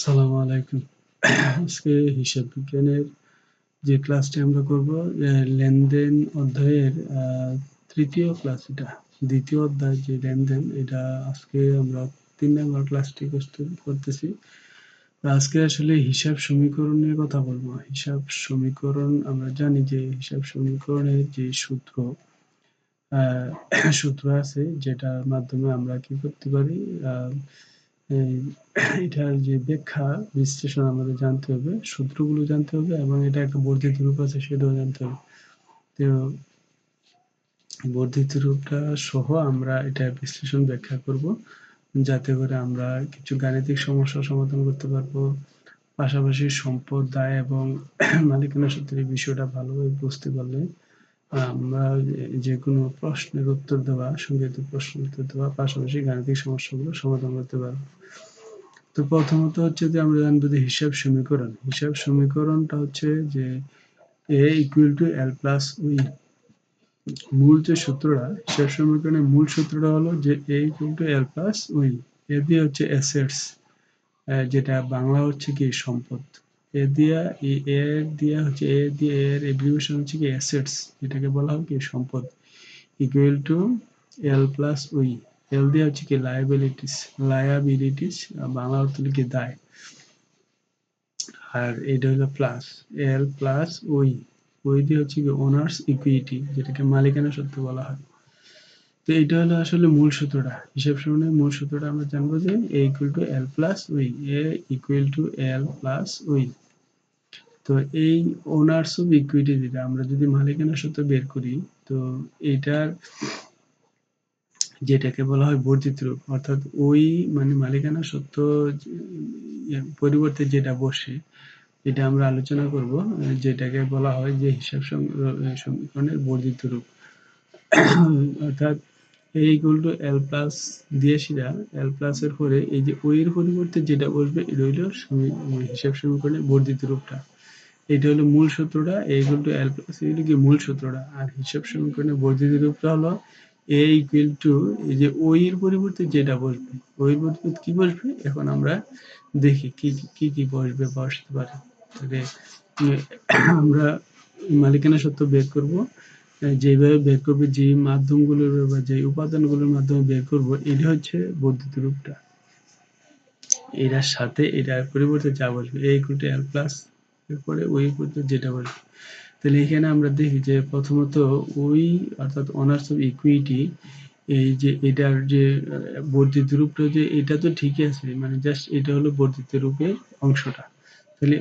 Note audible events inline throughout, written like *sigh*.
আসসালামু আলাইকুম। আজকে হিসাব বিজ্ঞানের যে ক্লাসটি আমরা করব লেনদেন অধ্যায়ের তৃতীয় ক্লাস এটা। দ্বিতীয় অধ্যায় যে লেনদেন এটা আজকে আমরা তিন নম্বর ক্লাসটি করতে- করতেছি। আজকে আসলে হিসাব সমীকরণ নিয়ে কথা বলব। হিসাব সমীকরণ আমরা জানি যে হিসাব সমীকরণের যে সূত্র সূত্র আছে যেটার মাধ্যমে আমরা কি করতে পারি? আহ, *clears throat* এটার যে ব্যাখ্যা, বিশ্লেষণ আমাদের জানতে হবে, সূত্রগুলো জানতে হবে এবং এটা একটা বর্ধিত রূপ আছে, সেটাও জানতে হবে। তো বর্ধিত রূপটা সহ আমরা এটা বিশ্লেষণ ব্যাখ্যা করব, যাতে করে আমরা কিছু গাণিতিক সমস্যার সমাধান করতে পারব। পাশাপাশি সম্পদ দায় এবং *clears throat* মালিকানা সূত্রের বিষয়টা ভালোভাবে বুঝতে পারলে যে কোনো প্রশ্নের উত্তর দেওয়া সংক্ষিপ্ত প্রশ্নের উত্তর দেওয়া, পাশাপাশি গাণিতিক সমস্যাগুলো সমাধান করতে পারব। তো প্রথমত হচ্ছে যে আমরা জানব যে হিসাব সমীকরণ। হিসাব সমীকরণটা হচ্ছে যে A equal to L plus OE মূল যে সূত্রটা, হিসাব সমীকরণের মূল সূত্রটা হলো যে A equal to L plus OE A দিয়ে হচ্ছে অ্যাসেটস যেটা বাংলা হচ্ছে কি সম্পদ। এ দিয়া এ এর দিয়া হচ্ছে এ দিয়ে এর এব্রিভিয়েশন হচ্ছে কি? অ্যাসেটস যেটাকে বলা হয় কি? সম্পদ equal to L plus OE L দিয়া হচ্ছে কি? লায়াবিলিটিস লায়াবিলিটিস বাংলা অর্থ কি? দায়। আর এটা হলো প্লাস এল প্লাস ওই ওই দিয়ে হচ্ছে কি? ওনার্স ইকুইটি যেটাকে মালিকানা সত্য বলা হয়। তো এটা হলো আসলে মূল সূত্রটা। হিসাব সময়ের মূল সূত্রটা আমরা জানব যে A equal to L plus OE A equal to L plus OE তো এই ওনার্স অফ ইকুইটি যেটা, আমরা যদি মালিকানা সত্য বের করি, তো এটার যেটাকে বলা হয় বর্ধিত রূপ, অর্থাৎ ওই মানে মালিকানা সত্য পরিবর্তে যেটা বসে, এটা আমরা আলোচনা করব, যেটাকে বলা হয় যে হিসাব সম- সমীকরণের বর্ধিত রূপ। অর্থাৎ A equal to L plus দিয়েছিলা L plus এর পরে এই যে ওই পরিবর্তে যেটা বসবে, এটা হইল হিসাব সমীকরণের বর্ধিত রূপটা। এটা হলো মূল সূত্রটা A equal to L plus এগুলো কি মূল সূত্রটা। আর হিসাব সমীকরণের বর্ধিত রূপটা হলো এ ইকুয়াল টু এই যে ওই পরিবর্তে যেটা বসবে ওই এর পরিবর্তে কি বসবে? এখন আমরা দেখি কি কি- কি কি বসবে, বসতে পারে। তাহলে আমরা মালিকানা সত্ত্ব বের করব। যেভাবে বের করবে, যে মাধ্যমগুলোর বা যে উপাদানগুলোর মাধ্যমে বের করব এটা হচ্ছে বর্ধিত রূপটা। এটার সাথে এটার পরিবর্তে যা বসবে এই ইকুয়াল টু এল প্লাস এরপরে ওই পরিবর্তে যেটা বসবে। তাহলে এখানে আমরা দেখি যে প্রথমত ওই, অর্থাৎ অনার্স অফ ইকুইটি এই যে এটার যে বর্ধিত রূপটা যে, এটা তো ঠিকই আছে মানে জাস্ট এটা হলো বর্ধিত রূপের অংশটা। তাহলে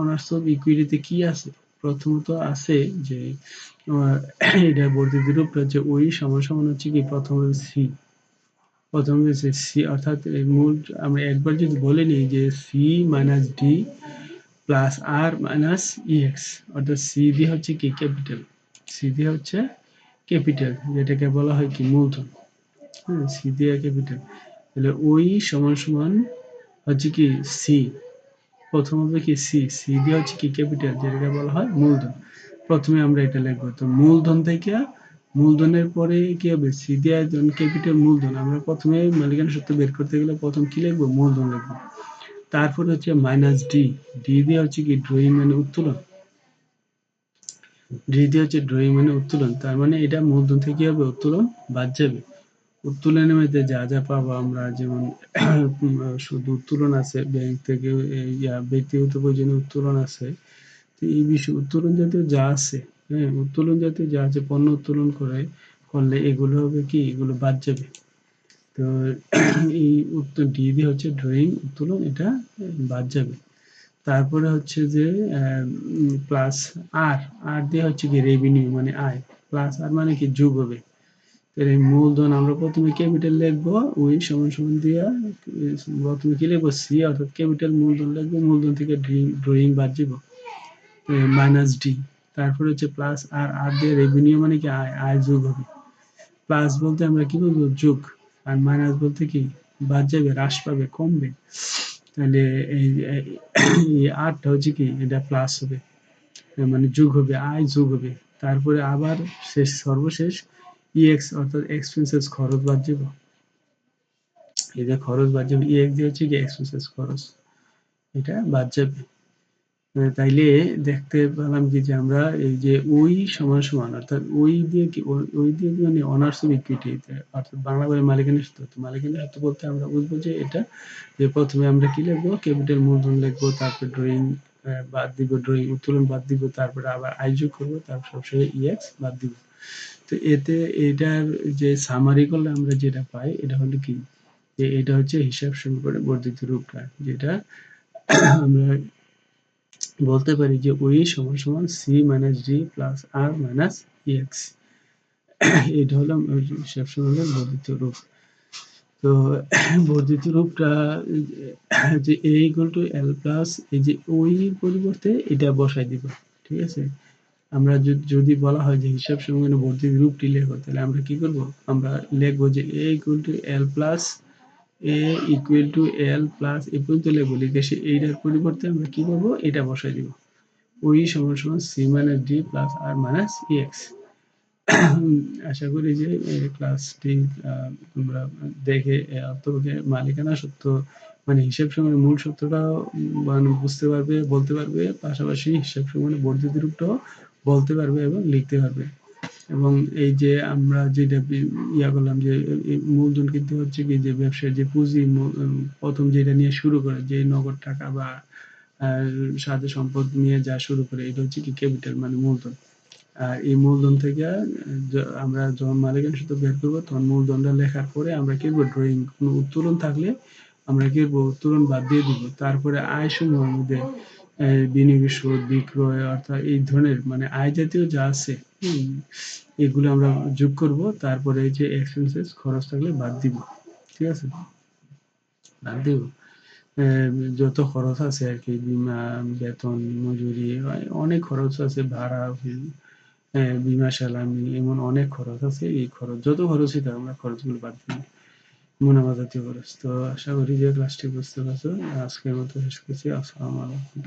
অনার্স অফ ইকুইটিতে কি আছে? প্রথমত আছে যে *clears throat* এটা বর্ধিত রূপটা হচ্ছে ওই সমান সমান হচ্ছে কি প্রথমে সি প্রথমে হচ্ছে সি অর্থাৎ মূল আমরা একবার যদি বলে নিই যে C minus D plus R minus EX অর্থাৎ সি দিয়ে হচ্ছে কি ক্যাপিটাল সি দিয়ে হচ্ছে ক্যাপিটাল যেটাকে বলা হয় কি মূলধন। হ্যাঁ সি দিয়ে ক্যাপিটাল তাহলে ওই সমান সমান হচ্ছে কি সি প্রথম হবে কি সি সি দিয়ে হচ্ছে কি ক্যাপিটাল যেটাকে বলা হয় মূলধন। প্রথমে আমরা এটা লিখব। তো মূলধন থেকে মূলধনের পরে কি হবে? সি দিয়ে ক্যাপিটাল মূলধন। আমরা প্রথমে মালিকানা সত্য বের করতে গেলে প্রথম কি লিখব? মূলধন লিখব। তারপর হচ্ছে মাইনাস ডি ডি দিয়ে হচ্ছে কি ড্রয়িং মানে উত্তোলন। ডি দিয়ে হচ্ছে ড্রয়িং মানে উত্তোলন। তার মানে এটা মূলধন থেকে হবে? উত্তোলন বাদ যাবে। উত্তোলনের মধ্যে যা যা পাবো আমরা, যেমন, শুধু উত্তোলন আছে ব্যাংক থেকে ইয়া, ব্যক্তিগত প্রয়োজনীয় উত্তোলন আছে। তো এই বিষয়, উত্তোলন জাতীয় যা আছে হ্যাঁ উত্তোলন জাতীয় যা আছে, পণ্য উত্তোলন করে, করলে এগুলো হবে কি, এগুলো বাদ যাবে। তো *clears throat* এই উত্তর ডি দিয়ে হচ্ছে ড্রয়িং উত্তোলন, এটা বাদ যাবে। তারপরে হচ্ছে যে প্লাস আর আর দিয়ে হচ্ছে কি রেভিনিউ মানে আয়। প্লাস আর মানে কি, যোগ হবে। তাহলে মূলধন আমরা প্রথমে ক্যাপিটাল লিখব ওই সমান সমান দিয়া, প্রথমে কি লিখব? সি অর্থাৎ ক্যাপিটাল মূলধন লিখব, মূলধন থেকে ড্রয়িং বাদ যাব মাইনাস ডি তারপরে হচ্ছে প্লাস আর আর দিয়ে রেভিনিউ মানে কি? আয় আয় যোগ হবে। প্লাস বলতে আমরা কি বলব? যোগ। আর মাইনাস বলতে কি? বাদ যাবে, হ্রাস পাবে, কমবে। তাহলে এই আটটা হচ্ছে কি? এটা প্লাস হবে। মানে যোগ হবে, আয় যোগ হবে। তারপরে আবার শেষ, সর্বশেষ ইএক্স অর্থাৎ এক্সপেন্সেস খরচ বাদ যাব এই যে খরচ বাদ যাবে ইএক্স দিয়ে হচ্ছে কি এক্সপেন্সেস খরচ। এটা বাদ যাবে তাইলে দেখতে পেলাম কি যে আমরা এই যে ওই সমান সমান, অর্থাৎ ওই দিয়ে কি, ওই- দিয়ে মানে অনার্স অফ ইকুইটি অর্থাৎ বাংলা বলে মালিকানা সত্য তো মালিকানা সত্য বলতে আমরা বুঝব যে এটা যে প্রথমে আমরা কি লিখব? ক্যাপিটাল মূলধন লিখব, তারপর ড্রয়িং বাদ দিব ড্রয়িং উত্তোলন বাদ দিব, তারপরে আবার আই করব, তারপর সবসময় ইএক্স বাদ দিব। তো এতে এটার যে সামারি করলে আমরা যেটা পাই, এটা হলো কি? যে এটা হচ্ছে হিসাব সমীকরণের বর্ধিত রূপটা যেটা আমরা বলতে পারি যে ওই সমান সমান C minus D plus R minus X এটা হলো হিসাব সমীকরণের বর্ধিত রূপ তো বর্ধিত রূপটা যে A equal to L plus এই যে ওই পরিবর্তে এটা বসাই দিব, ঠিক আছে? আমরা যদি বলা হয় যে হিসাব সমীকরণের বর্ধিত রূপটি লেখো, তাহলে আমরা কি করব? আমরা লিখব যে A equal to L plus A equal to L plus A পর্যন্ত লিখব, লিখে সে এইটার পরিবর্তে আমরা কি করব? এটা বসাই দিব। ওই সমান সমান C minus D plus R minus X *clears throat* আশা করি যে ক্লাসটি তোমরা দেখে অর্থকে মালিকানা সত্য মানে হিসাব সময়ের মূল সত্যটাও মানে বুঝতে পারবে, বলতে পারবে, পাশাপাশি হিসাব সময়ের বর্ধিত রূপটাও বলতে পারবে এবং লিখতে পারবে। এবং এই যে আমরা যেটা ইয়া করলাম যে মূলধন কিন্তু হচ্ছে কি যে ব্যবসার যে পুঁজি প্রথম যেটা নিয়ে শুরু করে, যে নগদ টাকা বা সাথে সম্পদ নিয়ে যা শুরু করে, এটা হচ্ছে কি ক্যাপিটাল মানে মূলধন। এই মূলধন থেকে আমরা যখন মালিকানা সূত্র বের করব তখন মূলধনটা লেখার পরে আমরা কি ড্রয়িং কোনো উত্তোলন থাকলে আমরা কি উত্তোলন বাদ দিয়ে দিব। তারপরে আয় মধ্যে আহ, বিনিয়োগের সুদ বিক্রয় অর্থাৎ এই ধরনের মানে আয় জাতীয় যা আছে এগুলো আমরা যোগ করব। তারপরে যে এক্সপেন্সেস খরচ থাকলে বাদ দিব। ঠিক আছে? বাদ দিব। যত খরচ আছে আর কি বিমা বেতন মজুরি অনেক খরচ আছে ভাড়া বীমা সালামি এমন অনেক খরচ আছে, এই খরচ, যত খরচই থাক আমরা খরচগুলো বাদ দিই। মুনাফা জাতীয় খরচ। তো আশা করি যে ক্লাসটি বুঝতে পারছ। আজকের মতো শেষ করছি। আসসালামু আলাইকুম।